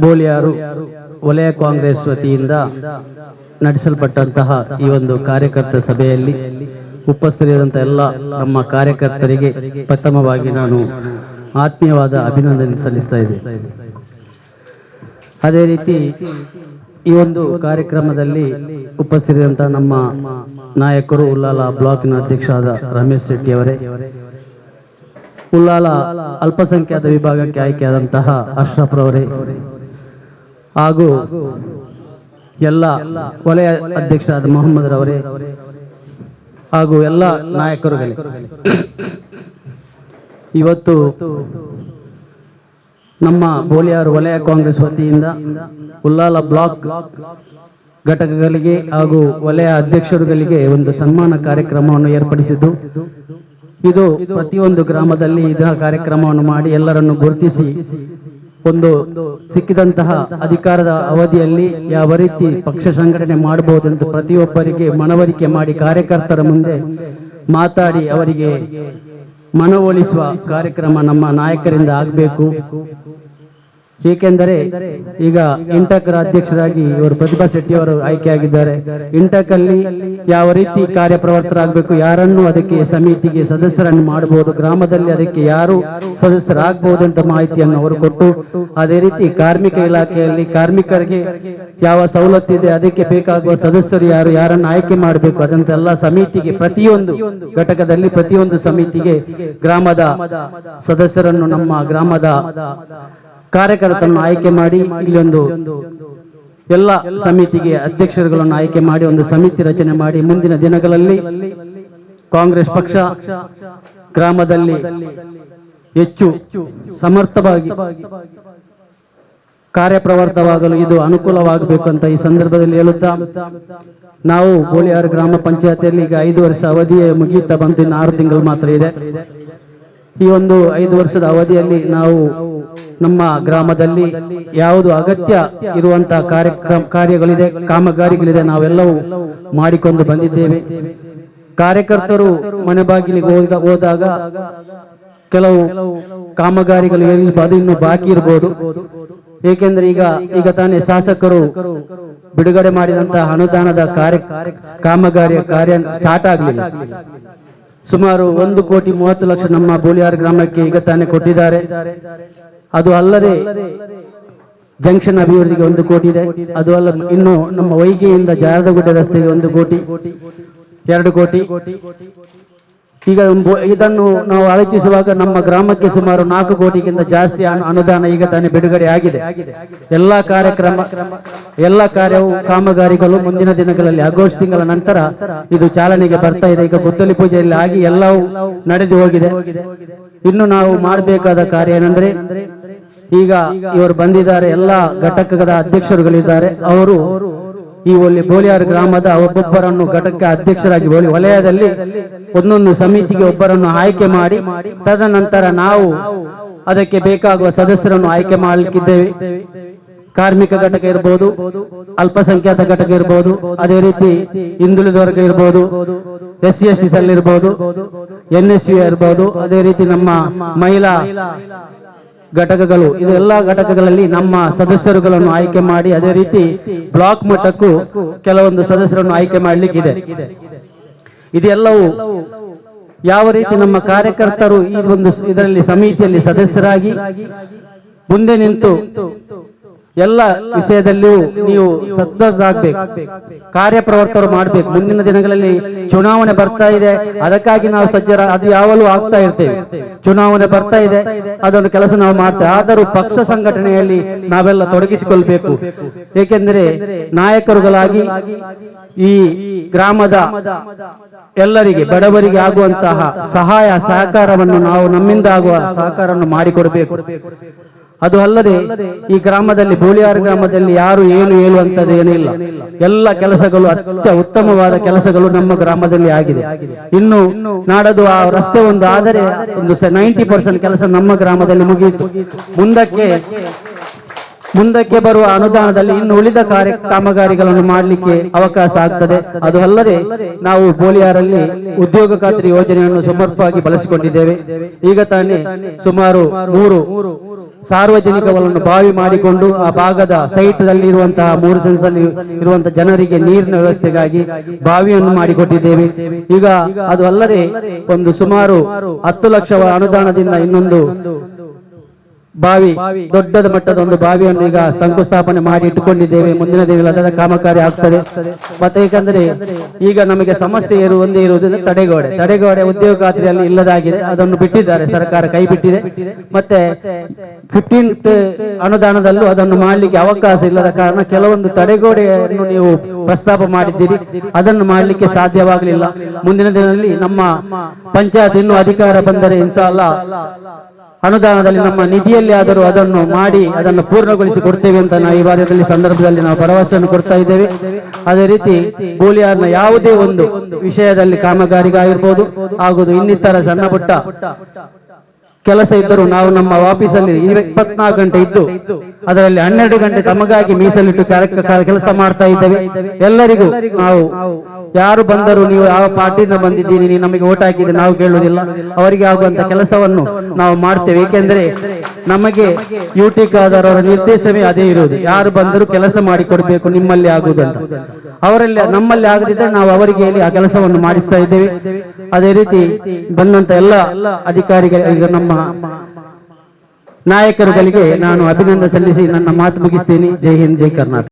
ಬೋಳಿಯಾರು ವಲಯ ಕಾಂಗ್ರೆಸ್ ವತಿಯಿಂದ ನಡೆಸಲ್ಪಟ್ಟಂತಹ ಈ ಒಂದು ಕಾರ್ಯಕರ್ತ ಸಭೆಯಲ್ಲಿ ಉಪಸ್ಥಿತರಿರುವಂತಹ ಎಲ್ಲ ನಮ್ಮ ಕಾರ್ಯಕರ್ತರಿಗೆ ಪ್ರಥಮವಾಗಿ ನಾನು ಆತ್ಮೀಯವಾದ ಅಭಿನಂದನೆ ಸಲ್ಲಿಸ್ತಾ ಇದ್ದೇನೆ ಅದೇ ರೀತಿ ಈ ಒಂದು ಕಾರ್ಯಕ್ರಮದಲ್ಲಿ ಉಪಸ್ಥಿತರಿರುವಂತಹ ನಮ್ಮ ನಾಯಕರು ಉಲ್ಲಾಲ ಬ್ಲಾಕ್ನ ಅಧ್ಯಕ್ಷರಾದ ರಮೇಶ್ ಶೆಟ್ಟಿ ಅವರೇ ಉಲ್ಲಾಲ ಅಲ್ಪಸಂಖ್ಯಾತ ವಿಭಾಗಕ್ಕೆ ಆಯ್ಕೆಯಾದಂತಹ ಅಶ್ರಫ್ ರವರೇ ಹಾಗೂ ಎಲ್ಲ ವಲಯ ಅಧ್ಯಕ್ಷರಾದ ಮೊಹಮ್ಮದ್ ರವರೇ ಹಾಗೂ ಎಲ್ಲ ನಾಯಕರುಗಳೇ ಇವತ್ತು ನಮ್ಮ ಬೋಲಿಯಾರ್ ವಲಯ ಕಾಂಗ್ರೆಸ್ ವತಿಯಿಂದ ಉಲ್ಲಾಲ ಬ್ಲಾಕ್ ಘಟಕಗಳಿಗೆ ಹಾಗೂ ವಲಯ ಅಧ್ಯಕ್ಷರುಗಳಿಗೆ ಒಂದು ಸನ್ಮಾನ ಕಾರ್ಯಕ್ರಮವನ್ನು ಏರ್ಪಡಿಸಿದ್ದು, ಇದು ಪ್ರತಿಯೊಂದು ಗ್ರಾಮದಲ್ಲಿ ಇದರ ಕಾರ್ಯಕ್ರಮವನ್ನು ಮಾಡಿ ಎಲ್ಲರನ್ನು ಗುರುತಿಸಿ ಒಂದು ಸಿಕ್ಕಿದಂತಹ ಅಧಿಕಾರದ ಅವಧಿಯಲ್ಲಿ ಯಾವ ರೀತಿ ಪಕ್ಷ ಸಂಘಟನೆ ಮಾಡಬಹುದೆಂದು ಪ್ರತಿಯೊಬ್ಬರಿಗೆ ಮನವರಿಕೆ ಮಾಡಿ ಕಾರ್ಯಕರ್ತರ ಮುಂದೆ ಮಾತಾಡಿ ಅವರಿಗೆ ಮನವೊಲಿಸುವ ಕಾರ್ಯಕ್ರಮ ನಮ್ಮ ನಾಯಕರಿಂದ ಆಗಬೇಕು. ಏಕೆಂದರೆ ಈಗ ಇಂಟಕ್ರ ಅಧ್ಯಕ್ಷರಾಗಿ ಇವರು ಪ್ರತಿಭಾ ಶೆಟ್ಟಿ ಅವರು ಆಯ್ಕೆಯಾಗಿದ್ದಾರೆ. ಇಂಟಕ್ ಅಲ್ಲಿ ಯಾವ ರೀತಿ ಕಾರ್ಯಪ್ರವರ್ತರಾಗಬೇಕು, ಯಾರನ್ನು ಅದಕ್ಕೆ ಸಮಿತಿಗೆ ಸದಸ್ಯರನ್ನು ಮಾಡಬಹುದು, ಗ್ರಾಮದಲ್ಲಿ ಅದಕ್ಕೆ ಯಾರು ಸದಸ್ಯರಾಗಬಹುದು ಅಂತ ಮಾಹಿತಿಯನ್ನು ಅವರು ಕೊಟ್ಟು, ಅದೇ ರೀತಿ ಕಾರ್ಮಿಕ ಇಲಾಖೆಯಲ್ಲಿ ಕಾರ್ಮಿಕರಿಗೆ ಯಾವ ಸವಲತ್ತು ಇದೆ, ಅದಕ್ಕೆ ಬೇಕಾಗುವ ಸದಸ್ಯರು ಯಾರು, ಯಾರನ್ನು ಆಯ್ಕೆ ಮಾಡಬೇಕು, ಅದಂತೆಲ್ಲ ಸಮಿತಿಗೆ ಪ್ರತಿಯೊಂದು ಘಟಕದಲ್ಲಿ ಪ್ರತಿಯೊಂದು ಸಮಿತಿಗೆ ಗ್ರಾಮದ ಸದಸ್ಯರನ್ನು ನಮ್ಮ ಗ್ರಾಮದ ಕಾರ್ಯಕರ್ತರನ್ನು ಆಯ್ಕೆ ಮಾಡಿ ಇಲ್ಲೊಂದು ಎಲ್ಲ ಸಮಿತಿಗೆ ಅಧ್ಯಕ್ಷರುಗಳನ್ನು ಆಯ್ಕೆ ಮಾಡಿ ಒಂದು ಸಮಿತಿ ರಚನೆ ಮಾಡಿ ಮುಂದಿನ ದಿನಗಳಲ್ಲಿ ಕಾಂಗ್ರೆಸ್ ಪಕ್ಷ ಗ್ರಾಮದಲ್ಲಿ ಹೆಚ್ಚು ಸಮರ್ಥವಾಗಿ ಕಾರ್ಯಪ್ರವರ್ತವಾಗಲು ಇದು ಅನುಕೂಲವಾಗಬೇಕು ಅಂತ ಈ ಸಂದರ್ಭದಲ್ಲಿ ಹೇಳುತ್ತಾ ನಾವು ಗೋಳಿಯಾರು ಗ್ರಾಮ ಪಂಚಾಯತಿಯಲ್ಲಿ ಈಗ ಐದು ವರ್ಷ ಅವಧಿಯೇ ಮುಗಿಯುತ್ತಾ ಬಂತು ಇನ್ನು ಆರು ತಿಂಗಳು ಮಾತ್ರ ಇದೆ. ಈ ಒಂದು ಐದು ವರ್ಷದ ಅವಧಿಯಲ್ಲಿ ನಾವು ನಮ್ಮ ಗ್ರಾಮದಲ್ಲಿ ಯಾವುದು ಅಗತ್ಯ ಇರುವಂತಹ ಕಾರ್ಯಕ್ರಮ ಕಾರ್ಯಗಳಿದೆ, ಕಾಮಗಾರಿಗಳಿದೆ, ನಾವೆಲ್ಲವೂ ಮಾಡಿಕೊಂಡು ಬಂದಿದ್ದೇವೆ. ಕಾರ್ಯಕರ್ತರು ಮನೆ ಬಾಗಿಲಿಗೆ ಹೋದ, ಹೋದಾಗ ಕೆಲವು ಕಾಮಗಾರಿಗಳು ಅದು ಇನ್ನು ಬಾಕಿ ಇರಬಹುದು ಏಕೆಂದ್ರೆ ಈಗ ಈಗ ತಾನೇ ಶಾಸಕರು ಬಿಡುಗಡೆ ಮಾಡಿದಂತಹ ಅನುದಾನದ ಕಾರ್ಯ, ಕಾಮಗಾರಿಯ ಕಾರ್ಯ ಸ್ಟಾರ್ಟ್ ಆಗಲಿಲ್ಲ. ಸುಮಾರು ಒಂದು ಕೋಟಿ ಮೂವತ್ತು ಲಕ್ಷ ನಮ್ಮ ಬೋಲಿಯಾರ್ ಗ್ರಾಮಕ್ಕೆ ಈಗ ತಾನೇ ಕೊಟ್ಟಿದ್ದಾರೆ. ಅದು ಅಲ್ಲದೆ ಜಂಕ್ಷನ್ ಅಭಿವೃದ್ಧಿಗೆ ಒಂದು ಕೋಟಿ ಇದೆ. ಅದು ಅಲ್ಲ, ಇನ್ನು ನಮ್ಮ ವೈಗಿಯಿಂದ ಜಾರದಗುಡ್ಡ ರಸ್ತೆಗೆ ಒಂದು ಕೋಟಿ, ಎರಡು ಕೋಟಿ. ಈಗ ಇದನ್ನು ನಾವು ಆಲೋಚಿಸುವಾಗ ನಮ್ಮ ಗ್ರಾಮಕ್ಕೆ ಸುಮಾರು ನಾಲ್ಕು ಕೋಟಿಗಿಂತ ಜಾಸ್ತಿ ಅನು- ಅನುದಾನ ಈಗ ತಾನೇ ಬಿಡುಗಡೆ ಆಗಿದೆ. ಎಲ್ಲಾ ಕಾರ್ಯಕ್ರಮ, ಎಲ್ಲ ಕಾರ್ಯವು ಕಾಮಗಾರಿಗಳು ಮುಂದಿನ ದಿನಗಳಲ್ಲಿ ಆಗಸ್ಟ್ ತಿಂಗಳ ನಂತರ ಇದು ಚಾಲನೆಗೆ ಬರ್ತಾ ಇದೆ. ಈಗ ಗುದ್ದಲಿ ಪೂಜೆಯಲ್ಲಿ ಆಗಿ ಎಲ್ಲವೂ ನಡೆದು ಹೋಗಿದೆ. ಇನ್ನು ನಾವು ಮಾಡಬೇಕಾದ ಕಾರ್ಯ ಏನಂದ್ರೆ ಈಗ ಇವರು ಬಂದಿದ್ದಾರೆ. ಎಲ್ಲ ಘಟಕದ ಅಧ್ಯಕ್ಷರುಗಳಿದ್ದಾರೆ. ಅವರು ಈ ಒಲ್ಲಿ ಬೋಲಿಯಾರ್ ಗ್ರಾಮದ ಒಬ್ಬೊಬ್ಬರನ್ನು ಘಟಕ ಅಧ್ಯಕ್ಷರಾಗಿ ವಲಯದಲ್ಲಿ ಒಂದೊಂದು ಸಮಿತಿಗೆ ಒಬ್ಬರನ್ನು ಆಯ್ಕೆ ಮಾಡಿ, ತದನಂತರ ನಾವು ಅದಕ್ಕೆ ಬೇಕಾಗುವ ಸದಸ್ಯರನ್ನು ಆಯ್ಕೆ ಮಾಡಲಿಕ್ಕಿದ್ದೇವೆ. ಕಾರ್ಮಿಕ ಘಟಕ ಇರಬಹುದು ಅಲ್ಪಸಂಖ್ಯಾತ ಘಟಕ ಇರಬಹುದು ಅದೇ ರೀತಿ ಹಿಂದುಳಿದ ವರ್ಗ ಇರಬಹುದು S C S T cell ಇರಬಹುದು ಎನ್ ಎಸ್ ಯು ಇರಬಹುದು ಅದೇ ರೀತಿ ನಮ್ಮ ಮಹಿಳಾ ಘಟಕಗಳು, ಇದೆಲ್ಲ ಘಟಕಗಳಲ್ಲಿ ನಮ್ಮ ಸದಸ್ಯರುಗಳನ್ನು ಆಯ್ಕೆ ಮಾಡಿ, ಅದೇ ರೀತಿ ಬ್ಲಾಕ್ ಮಟ್ಟಕ್ಕೂ ಕೆಲವೊಂದು ಸದಸ್ಯರನ್ನು ಆಯ್ಕೆ ಮಾಡಲಿಕ್ಕಿದೆ. ಇದೆಲ್ಲವೂ ಯಾವ ರೀತಿ ನಮ್ಮ ಕಾರ್ಯಕರ್ತರು ಈ ಒಂದು ಇದರಲ್ಲಿ ಸಮಿತಿಯಲ್ಲಿ ಸದಸ್ಯರಾಗಿ ಮುಂದೆ ನಿಂತು ಎಲ್ಲ ವಿಷಯದಲ್ಲಿಯೂ ನೀವು ಸದ್ದರಾಗಬೇಕು ಕಾರ್ಯಪ್ರವರ್ತರು ಮಾಡಬೇಕು. ಮುಂದಿನ ದಿನಗಳಲ್ಲಿ ಚುನಾವಣೆ ಬರ್ತಾ ಇದೆ. ಅದಕ್ಕಾಗಿ ನಾವು ಸಜ್ಜರ, ಅದು ಯಾವಾಗಲೂ ಆಗ್ತಾ ಇರ್ತೇವೆ. ಚುನಾವಣೆ ಬರ್ತಾ ಇದೆ. ಅದೊಂದು ಕೆಲಸ ನಾವು ಮಾಡ್ತೇವೆ. ಆದರೂ ಪಕ್ಷ ಸಂಘಟನೆಯಲ್ಲಿ ನಾವೆಲ್ಲ ತೊಡಗಿಸಿಕೊಳ್ಬೇಕು. ಏಕೆಂದರೆ ನಾಯಕರುಗಳಾಗಿ ಈ ಗ್ರಾಮದ ಎಲ್ಲರಿಗೆ, ಬಡವರಿಗೆ ಆಗುವಂತಹ ಸಹಾಯ, ಸಹಕಾರವನ್ನು ನಾವು ನಮ್ಮಿಂದ ಆಗುವ ಸಹಕಾರವನ್ನು ಮಾಡಿಕೊಡಬೇಕು. ಅದು ಅಲ್ಲದೆ ಈ ಗ್ರಾಮದಲ್ಲಿ ಬೋಳಿಯಾರ್ ಗ್ರಾಮದಲ್ಲಿ ಯಾರು ಏನು ಹೇಳುವಂತದ್ದು ಏನಿಲ್ಲ ಎಲ್ಲ ಕೆಲಸಗಳು ಅತ್ಯ ಉತ್ತಮವಾದ ಕೆಲಸಗಳು ನಮ್ಮ ಗ್ರಾಮದಲ್ಲಿ ಆಗಿದೆ. ಇನ್ನು ನಾಡದು ಆ ರಸ್ತೆ ಒಂದು ಆದರೆ ಒಂದು ನೈಂಟಿ ಪರ್ಸೆಂಟ್ ಕೆಲಸ ನಮ್ಮ ಗ್ರಾಮದಲ್ಲಿ ಮುಗಿಯಿತು ಮುಂದಕ್ಕೆ ಮುಂದಕ್ಕೆ ಬರುವ ಅನುದಾನದಲ್ಲಿ ಇನ್ನು ಉಳಿದ ಕಾರ್ಯ ಕಾಮಗಾರಿಗಳನ್ನು ಮಾಡಲಿಕ್ಕೆ ಅವಕಾಶ ಆಗ್ತದೆ. ಅದು ಅಲ್ಲದೆ ನಾವು ಬೋಲಿಯಾರಲ್ಲಿ ಉದ್ಯೋಗ ಖಾತ್ರಿ ಯೋಜನೆಯನ್ನು ಸಮರ್ಪವಾಗಿ ಬಳಸಿಕೊಂಡಿದ್ದೇವೆ. ಈಗ ತಾನೇ ಸುಮಾರು ಮೂರು ಸಾರ್ವಜನಿಕವನ್ನು ಬಾವಿ ಮಾಡಿಕೊಂಡು ಆ ಭಾಗದ ಸೈಟ್ನಲ್ಲಿ ಇರುವಂತಹ ಮೂರು ಸೆನ್ಸ್ ಅಲ್ಲಿ ಇರುವಂತಹ ಜನರಿಗೆ ನೀರಿನ ವ್ಯವಸ್ಥೆಗಾಗಿ ಬಾವಿಯನ್ನು ಮಾಡಿಕೊಟ್ಟಿದ್ದೇವೆ. ಈಗ ಅದು ಅಲ್ಲದೆ ಒಂದು ಸುಮಾರು ಹತ್ತು ಲಕ್ಷ ಅನುದಾನದಿಂದ ಇನ್ನೊಂದು ಬಾವಿ, ದೊಡ್ಡದ ಮಟ್ಟದ ಒಂದು ಬಾವಿಯನ್ನು ಈಗ ಶಂಕುಸ್ಥಾಪನೆ ಮಾಡಿ ಇಟ್ಟುಕೊಂಡಿದ್ದೇವೆ. ಮುಂದಿನ ದಿನಗಳಲ್ಲಿ ಅದರ ಕಾಮಗಾರಿ ಆಗ್ತದೆ. ಮತ್ತೆ ಏಕೆಂದರೆ ಈಗ ನಮಗೆ ಸಮಸ್ಯೆ ಇರು, ಒಂದೇ ಇರುವುದು ತಡೆಗೋಡೆ. ತಡೆಗೋಡೆ ಉದ್ಯೋಗ ಖಾತ್ರಿಯಲ್ಲಿ ಇಲ್ಲದಾಗಿದೆ. ಅದನ್ನು ಬಿಟ್ಟಿದ್ದಾರೆ. ಸರ್ಕಾರ ಕೈ ಬಿಟ್ಟಿದೆ. ಮತ್ತೆ ಫಿಫ್ಟೀನ್ತ್ ಅನುದಾನದಲ್ಲೂ ಅದನ್ನು ಮಾಡಲಿಕ್ಕೆ ಅವಕಾಶ ಇಲ್ಲದ ಕಾರಣ ಕೆಲವೊಂದು ತಡೆಗೋಡೆಯನ್ನು ನೀವು ಪ್ರಸ್ತಾಪ ಮಾಡಿದ್ದೀರಿ. ಅದನ್ನು ಮಾಡಲಿಕ್ಕೆ ಸಾಧ್ಯವಾಗಲಿಲ್ಲ. ಮುಂದಿನ ದಿನದಲ್ಲಿ ನಮ್ಮ ಪಂಚಾಯತ್ ಇನ್ನೂ ಅಧಿಕಾರ ಬಂದರೆ ಇನ್ಶಾಲ್ಲ ಅನುದಾನದಲ್ಲಿ ನಮ್ಮ ನಿಧಿಯಲ್ಲಿ ಆದರೂ ಅದನ್ನು ಮಾಡಿ, ಅದನ್ನು ಪೂರ್ಣಗೊಳಿಸಿ ಕೊಡ್ತೇವೆ ಅಂತ ನಾವು ಈ ವಾರದಲ್ಲಿ ಸಂದರ್ಭದಲ್ಲಿ ನಾವು ಭರವಸೆಯನ್ನು ಕೊಡ್ತಾ ಇದ್ದೇವೆ. ಅದೇ ರೀತಿ ಗೋಲಿಯಾರ್ನ ಯಾವುದೇ ಒಂದು ವಿಷಯದಲ್ಲಿ ಕಾಮಗಾರಿಗಾಗಿರ್ಬೋದು ಆಗುವುದು ಇನ್ನಿತರ ಸಣ್ಣ ಪುಟ್ಟ ಕೆಲಸ ಇದ್ದರೂ ನಾವು ನಮ್ಮ ಆಫೀಸಲ್ಲಿ ಇಪ್ಪತ್ನಾಲ್ಕು ಗಂಟೆ ಇದ್ದು, ಅದರಲ್ಲಿ ಹನ್ನೆರಡು ಗಂಟೆ ತಮಗಾಗಿ ಮೀಸಲಿಟ್ಟು ಕೆಲಸ ಮಾಡ್ತಾ ಇದ್ದೇವೆ. ಎಲ್ಲರಿಗೂ ನಾವು ಯಾರು ಬಂದರೂ ನೀವು ಯಾವ ಪಾರ್ಟಿಯಿಂದ ಬಂದಿದ್ದೀರಿ, ನೀವು ನಮಗೆ ಓಟ್ ಹಾಕಿದ್ರೆ ನಾವು ಕೇಳುವುದಿಲ್ಲ. ಅವರಿಗೆ ಆಗುವಂತ ಕೆಲಸವನ್ನು ನಾವು ಮಾಡ್ತೇವೆ. ಏಕೆಂದ್ರೆ ನಮಗೆ ಯುಟಿ ಖಾದರ್ ಅವರ ನಿರ್ದೇಶನವೇ ಅದೇ ಇರುವುದು. ಯಾರು ಬಂದರೂ ಕೆಲಸ ಮಾಡಿ ಕೊಡಬೇಕು ನಿಮ್ಮಲ್ಲಿ ಆಗುವುದಂತ ಅವರಲ್ಲಿ, ನಮ್ಮಲ್ಲಿ ಆಗದಿದ್ದರೆ ನಾವು ಅವರಿಗೆ ಆ ಕೆಲಸವನ್ನು ಮಾಡಿಸ್ತಾ ಇದ್ದೇವೆ. ಅದೇ ರೀತಿ ಬಂದಂತ ಎಲ್ಲ ಅಧಿಕಾರಿಗಳಿಗೆ ನಮ್ಮ ನಾಯಕರುಗಳಿಗೆ ನಾನು ಅಭಿನಂದನೆ ಸಲ್ಲಿಸಿ ನನ್ನ ಮಾತು ಮುಗಿಸ್ತೇನೆ. ಜೈ ಹಿಂದ್, ಜೈ ಕರ್ನಾಟಕ.